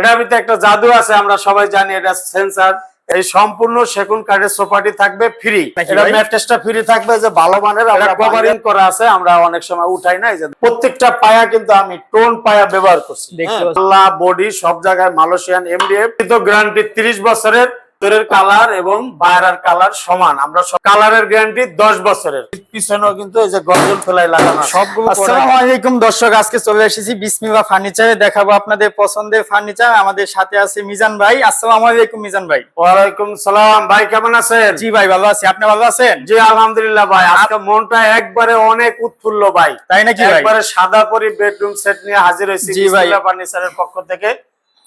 এটার ভিতরে একটা জাদু আছে আমরা সবাই জানি এটা সেন্সার এই সম্পূর্ণ সেগুন কাঠের সোফাটি থাকবে ফ্রি এটা ম্যাপ ম্যাট্রেসটা ফ্রি থাকবে যে ভালো মানের আমরা কভারিং করা আছে আমরা অনেক সময় উঠাই না এই যে প্রত্যেকটা পায়া কিন্তু আমি টোন পায়া ব্যবহার করছি। হ্যাঁ, বডি সব জায়গায় মালয়েশিয়ান এমডিএফ তো গ্যারান্টি 30 বছরের ভিতরের কালার এবং বাইরের কালার সমান। আমরা কালারের গ্যারান্টি 10 বছরের। পিছনেও কিন্তু এই যে গর্জন ফেলাই লাগানো সবগুলো আসসালামু আলাইকুম দর্শক আজকে চলে এসেছি বিসমিল্লাহ ফার্নিচারে। দেখাবো আপনাদের পছন্দের ফার্নিচার। আমাদের সাথে আছে মিজান ভাই। আসসালামু আলাইকুম মিজান ভাই। ওয়ালাইকুম সালাম। ভাই কেমন আছেন? জি ভাই ভালো আছি। আপনি ভালো আছেন? জি আলহামদুলিল্লাহ ভাই। আজকে মনটা একবারে অনেক উৎফুল্ল ভাই। তাই নাকি ভাই? একবারে সাদা পরি বেডরুম সেট নিয়ে হাজির হয়েছি জি ভাই। ফার্নিচারের পক্ষ থেকে।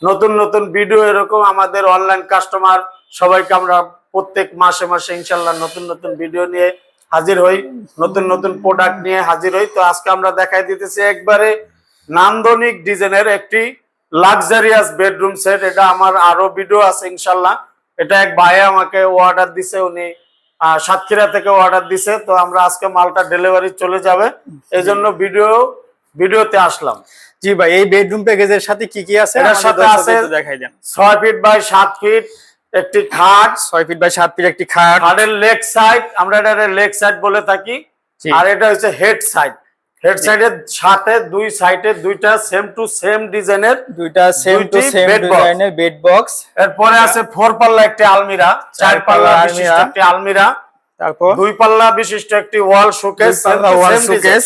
নতুন নতুন ভিডিও এরকম আমাদের অনলাইন কাস্টমার সবাইকে আমরা প্রত্যেক মাসে মাসে ইনশাল্লাহ নতুন নতুন ভিডিও নিয়ে হাজির হই নতুন নতুন প্রোডাক্ট নিয়ে হাজির হই। তো আজকে আমরা দেখাই দিতেছি একবারে নান্দনিক ডিজাইনের একটি লাক্সারিয়াস বেডরুম সেট এটা আমার আরও ভিডিও আছে ইনশাল্লাহ। এটা এক ভাই আমাকে অর্ডার দিছে উনি সাতক্ষীরা থেকে অর্ডার দিছে। তো আমরা আজকে মালটা ডেলিভারি চলে যাবে। এই জন্য ভিডিও ভিডিওতে আসলাম। জি ভাই এই বেডরুম প্যাকেজের সাথে কি কি আছে? এটার আমাদের সাথে আছে- দেখাই দেন। ছয় ফিট বাই সাত ফিট একটি খাট। ছয় ফিট বাই সাত ফিট একটি খাট। খাটের লেগ সাইড আমরা এটা লেগ সাইড বলে থাকি। আর এটা হচ্ছে হেড সাইড হেড সাইডের সাথে দুই সাইডে দুইটা সেম টু সেম ডিজাইনের দুইটা সেম টু সেম ডিজাইনের বেড বক্স এরপরে আছে ফোর পাল্লা একটি আলমিরা চার পাল্লা বিশিষ্ট। একটি আলমিরা। তারপর? দুই পাল্লা বিশিষ্ট একটি ওয়াল শোকেস ওয়াল শোকেস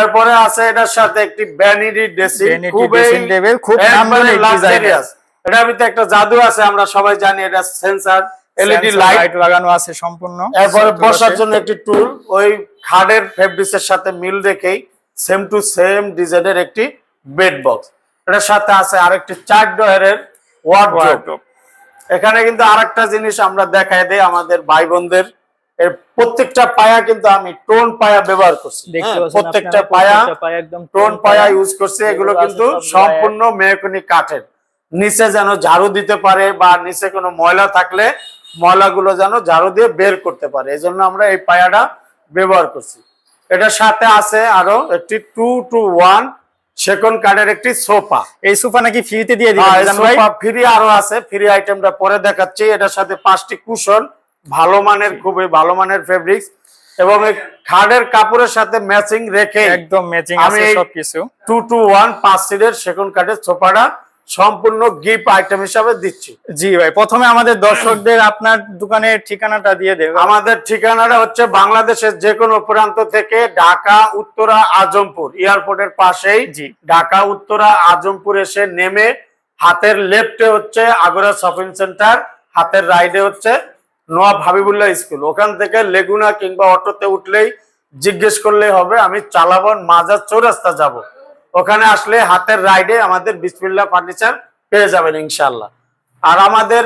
এরপরে আছে এটার সাথে একটি ভ্যানিটি ড্রেসিং খুবই dressing খুব নান্দনিক লাক্সারিয়াস এটার ভিতরে একটা জাদু আছে আমরা সবাই জানি এটা সেন্সার এলইডি লাইট লাইট লাগানো আছে সম্পূর্ণ। এরপরে বসার জন্য একটি টুল ওই খাড়ের ফেব্রিক্সের সাথে মিল রেখেই সেম টু সেম ডিজাইনের একটি বেড বক্স এটার সাথে আছে আরেকটি চার ডয়ারের ওয়ার্ডরোব এখানে কিন্তু আরেকটা জিনিস আমরা দেখাই দেই আমাদের ভাই বোনদের। এর প্রত্যেকটা পায়া কিন্তু আমি টোন পায়া ব্যবহার করছি। হ্যাঁ, প্রত্যেকটা পায়া একদম টোন পায়া ইউজ করছে এগুলো কিন্তু সম্পূর্ণ মেহকনি কাঠের। নিচে যেন ঝাড়ু দিতে পারে বা নিচে কোনো ময়লা থাকলে ময়লাগুলো যেন ঝাড়ু দিয়ে বের করতে পারে। এই জন্য আমরা এই পায়াটা ব্যবহার করছি। এটার সাথে আছে আরও একটি টু টু ওয়ান সেকন্ড কাঠের একটি সোফা। এই সোফা নাকি ফ্রিতে দিয়ে দিবেন মিজান ফ্রি আরও আছে ফ্রি আইটেমটা পরে দেখাচ্ছি। এটার সাথে পাঁচটি কুশন ভালো মানের খুবই ভালো মানের ফেব্রিক্স এবং খাটের কাপড়ের সাথে ম্যাচিং রেখে একদম ম্যাচিং আমি আছে সবকিছু। টু টু ওয়ান পাঁচ সিটের সেকেন্ড কাঠের সোফাটা সম্পূর্ণ গিফট আইটেম হিসাবে দিচ্ছি। জি ভাই প্রথমে আমাদের দর্শকদের আপনার দোকানের ঠিকানাটা দিয়ে দেবেন। আমাদের ঠিকানাটা হচ্ছে বাংলাদেশের যে কোনো প্রান্ত থেকে ঢাকা উত্তরা আজমপুর। এয়ারপোর্টের পাশেই জি। ঢাকা উত্তরা আজমপুর এসে নেমে হাতের লেফটে হচ্ছে আগরা শপিং সেন্টার হাতের রাইটে হচ্ছে নওয়াব হাবিবুল্লাহ স্কুল। ওখান থেকে লেগুনা কিংবা অটোতে উঠলেই জিজ্ঞেস করলেই হবে, আমি চালাবন মাজার চৌরাস্তা যাব। ওখানে আসলে হাতের রাইডে আমাদের বিসমিল্লা ফার্নিচার পেয়ে যাবেন ইনশাল্লাহ আর আমাদের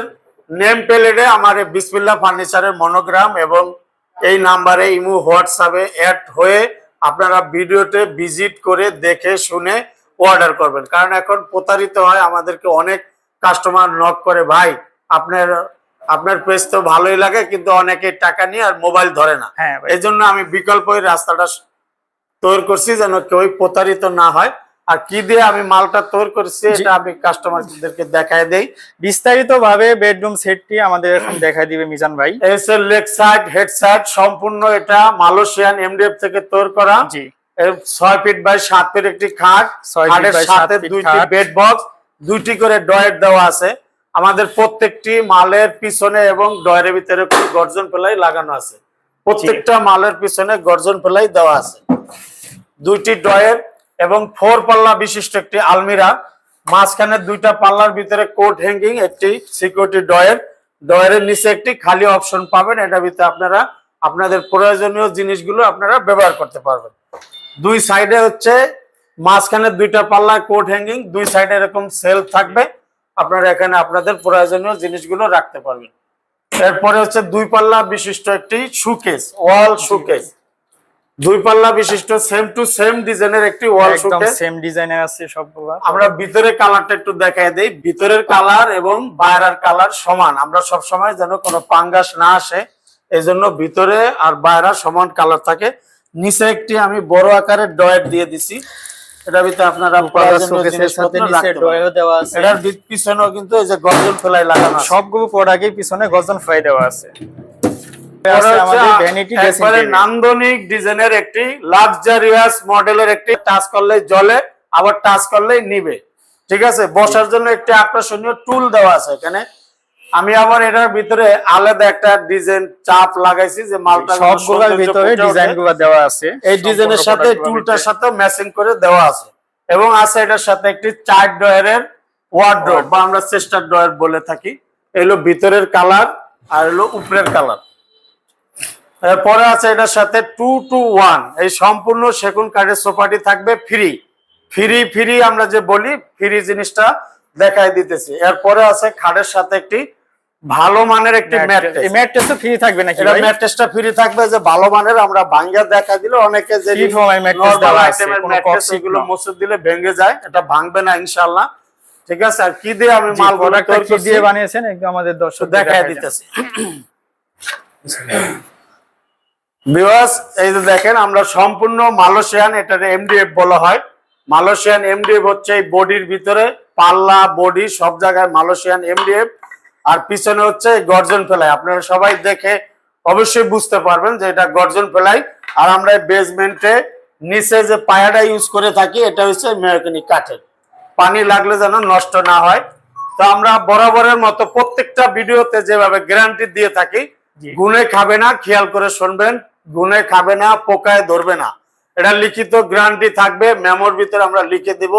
নেম প্লেটে আমার বিসমিল্লা ফার্নিচারের মনোগ্রাম এবং এই নাম্বারে ইমু, হোয়াটসঅ্যাপে অ্যাড হয়ে আপনারা ভিডিওতে ভিজিট করে দেখে, শুনে অর্ডার করবেন। কারণ এখন প্রতারিত হয় আমাদেরকে অনেক কাস্টমার নক করে, ভাই, আপনার আপনার পেজ তো ভালোই লাগে কিন্তু অনেকে টাকা নিয়ে আর মোবাইল ধরে না। হ্যাঁ এই জন্য আমি বিকল্প রাস্তাটা তৈরি করছি যেন কেউ প্রতারিত না হয়। আর কি দিয়ে আমি মালটা তৈরি করছি এটা আমি কাস্টমারদেরকে দেখায় দেই। বিস্তারিত ভাবে বেডরুম সেটটি আমাদের এখন দেখা দিবে মিজান ভাই। এসে লেগ সাইড হেড সাইড সম্পূর্ণ এটা মালয়েশিয়ান এমডিএফ থেকে তৈরি করা। জি। ছয় ফিট বাই সাত ফিট একটি খাট। খাটের সাথে দুইটি বেড বক্স দুইটি করে ডয়ের দেওয়া আছে। আমাদের প্রত্যেকটি মালের পিছনে এবং ডয়ের ভিতরে গর্জন পেলাই লাগানো আছে। প্রত্যেকটা মালের পিছনে গর্জন পেলাই দেওয়া আছে। দুইটি ডয়ের এবং ফোর পাল্লা বিশিষ্ট একটি আলমিরা মাঝখানে দুইটা পাল্লার ভিতরে কোট হ্যাঙ্গিং একটি সিকিউরিটি ডয়ের। ডয়ের নিচে একটি খালি অপশন পাবেন এটার ভিতরে আপনারা আপনাদের প্রয়োজনীয় জিনিসগুলো আপনারা ব্যবহার করতে পারবেন। দুই সাইডে হচ্ছে মাঝখানে দুইটা পাল্লা কোট হ্যাঙ্গিং দুই সাইডে এরকম সেল থাকবে। আপনারা এখানে আপনাদের প্রয়োজনীয় জিনিসগুলো রাখতে পারবেন। এরপরে হচ্ছে দুই পাল্লা বিশিষ্ট একটি সুকেস ওয়াল সুকেস দুই পাল্লা বিশিষ্ট সেম টু সেম ডিজাইনের একটি ওয়াল একদম সুকেস সেম ডিজাইনের আছে সবগুলো। আমরা ভিতরে কালারটা একটু দেখাই দেই। ভিতরের কালার এবং বাইরের কালার সমান। আমরা সব সময় যেন কোনো পাঙ্গাস না আসে এই জন্য ভিতরে আর বাইরে সমান কালার থাকে। নিচে একটি আমি বড় আকারের ডয়েট দিয়ে দিছি। এটার ভিতরে আপনারা দেওয়া আছে। এটার পিছনেও কিন্তু এই যে গর্জন ফেলাই লাগানো সবগুলো প্রোডাক্টের পিছনে গর্জন ফ্লাই দেওয়া আছে। নান্দনিক ডিজাইনের একটি লাক্সারিয়াস মডেলের একটি টাচ করলে জ্বলে আবার টাচ করলেই নিবে। ঠিক আছে? বসার জন্য একটি আকর্ষণীয় টুল দেওয়া আছে এখানে। আমি আবার এটার ভিতরে আলাদা একটা ডিজাইন চাপ লাগাইছি যে মালটা সবগুলোর ভিতরে ফুটে ওঠে। ডিজাইনগুলো দেওয়া আছে। এই ডিজাইনের সাথে টুলটার সাথে ম্যাচিং করে দেওয়া আছে। এবং আছে এটার সাথে একটি চার ডয়ারের ওয়ার্ড্রোব বা আমরা চেস্টার ডয়ার বলে থাকি। এলো ভিতরের কালার আর এলো উপরের কালার এরপরে আছে এটার সাথে টু টু ওয়ান এই সম্পূর্ণ সেগুন কাঠের সোফাটি থাকবে ফ্রি ফ্রি ফ্রি আমরা যে বলি ফ্রি জিনিসটা দেখাই দিতেছি। এরপরে আছে খাটের সাথে একটি ভালো মানের একটি ম্যাট্রেস ফ্রি থাকবে নাকি এটা ম্যাট্রেসটা ফ্রি থাকবে যে ভালো মানের আমরা ভাঙ্গা দেখা দিলে অনেকে যে দেওয়া আছে, ম্যাট্রেস এগুলো মুছে দিলে ভেঙে যায় এটা ভাঙবে না ইনশাআল্লাহ। ঠিক আছে আর কি দিয়ে আমি মাল প্রোডাক্টটা কি দিয়ে বানিয়েছেন আমাদের দর্শক দেখাই দিতেছি। ভিউয়ার্স এই যে দেখেন আমরা সম্পূর্ণ মালয়েশিয়ান এটার এমডিএফ বলা হয়। মালয়েশিয়ান এমডিএফ হচ্ছে এই বডির ভিতরে পাল্লা বডি সব জায়গায় মালয়েশিয়ান এমডিএফ আর পিছনে হচ্ছে গর্জন ফেলাই। আপনারা সবাই দেখে অবশ্যই বুঝতে পারবেন যে এটা গর্জন ফেলাই। আর আমরা বেসমেন্টে নিচে যে পায়াটা ইউজ করে থাকি এটা হচ্ছে মেহগনি কাঠের। পানি লাগলে যেন নষ্ট না হয়। তো আমরা বরাবরের মতো প্রত্যেকটা ভিডিওতে যেভাবে গ্যারান্টি দিয়ে থাকি গুনে খাবে না খেয়াল করে শুনবেন গুনে খাবে না পোকায় ধরবে না। এটা লিখিত গ্যারান্টি থাকবে মেমোর ভিতরে আমরা লিখে দিব।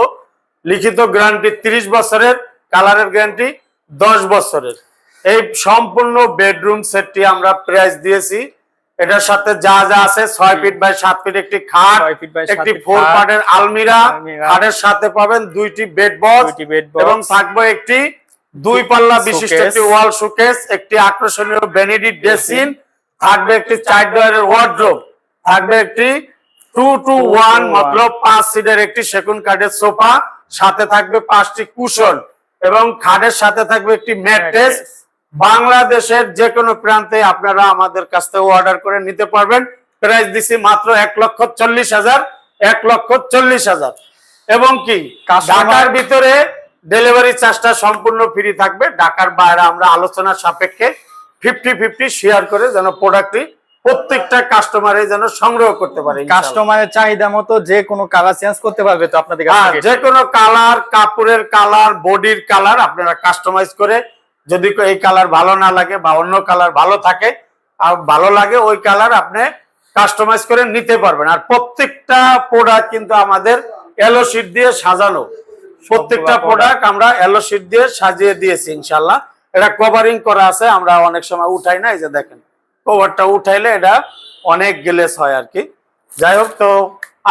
লিখিত গ্যারান্টি 30 বছরের কালারের গ্যারান্টি 10 বছরের। এই সম্পূর্ণ বেডরুম সেটটি আমরা প্রাইস দিয়েছি। এটার সাথে যা যা আছে ছয় ফিট বাই সাত ফিট একটি খাট একটি ফোর পার্টের আলমিরা। খাটের সাথে পাবেন দুইটি বেড বক্স এবং থাকবে একটি দুই পাল্লা বিশিষ্ট একটি ওয়াল শোকেস একটি আকর্ষণীয় ভ্যানিটি ড্রেসিং থাকবে একটি চার ডয়ারের ওয়ার্ড্রোব থাকবে একটি টু টু ওয়ান। মতলব পাঁচ সিটের একটি সেগুন কাঠের সোফা সাথে থাকবে পাঁচটি কুশন এবং খাটের সাথে থাকবে একটি ম্যাট্রেস। বাংলাদেশের যে কোনো প্রান্তে আপনারা আমাদের কাছ থেকে অর্ডার করে নিতে পারবেন। প্রাইস দিছি মাত্র এক লক্ষ চল্লিশ হাজার এক লক্ষ চল্লিশ হাজার। এবং কি ঢাকার ভিতরে ডেলিভারি চার্জটা সম্পূর্ণ ফ্রি থাকবে। ঢাকার বাইরে আমরা আলোচনার সাপেক্ষে ফিফটি ফিফটি শেয়ার করে যেন প্রোডাক্টটি প্রত্যেকটা কাস্টমারে যেন সংগ্রহ করতে পারে কাস্টমারের চাহিদা মতো যে কোনো কালার চেঞ্জ করতে পারবে তো আপনাদের কাছ হ্যাঁ যে কোনো কালার কাপড়ের কালার বডির কালার আপনারা কাস্টমাইজ করে যদি এই কালার ভালো না লাগে বা অন্য কালার ভালো থাকে আর ভালো লাগে ওই কালার আপনি কাস্টমাইজ করে নিতে পারবেন। আর প্রত্যেকটা প্রোডাক্ট কিন্তু আমাদের এলো শিট দিয়ে সাজানো। প্রত্যেকটা প্রোডাক্ট আমরা এলো শিট দিয়ে সাজিয়ে দিয়েছি ইনশাল্লাহ এটা কভারিং করা আছে আমরা অনেক সময় উঠাই না এই যে দেখেন। কভারটা উঠাইলে এটা অনেক গেলেস হয় আর কি। যাই হোক, তো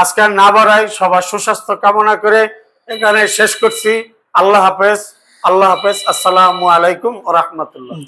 আজকে না বাড়াই, সবার সুস্বাস্থ্য কামনা করে এখানে শেষ করছি। আল্লাহ হাফেজ আল্লাহ হাফেজ, আসসালামু আলাইকুম রহমতুল্লাহ।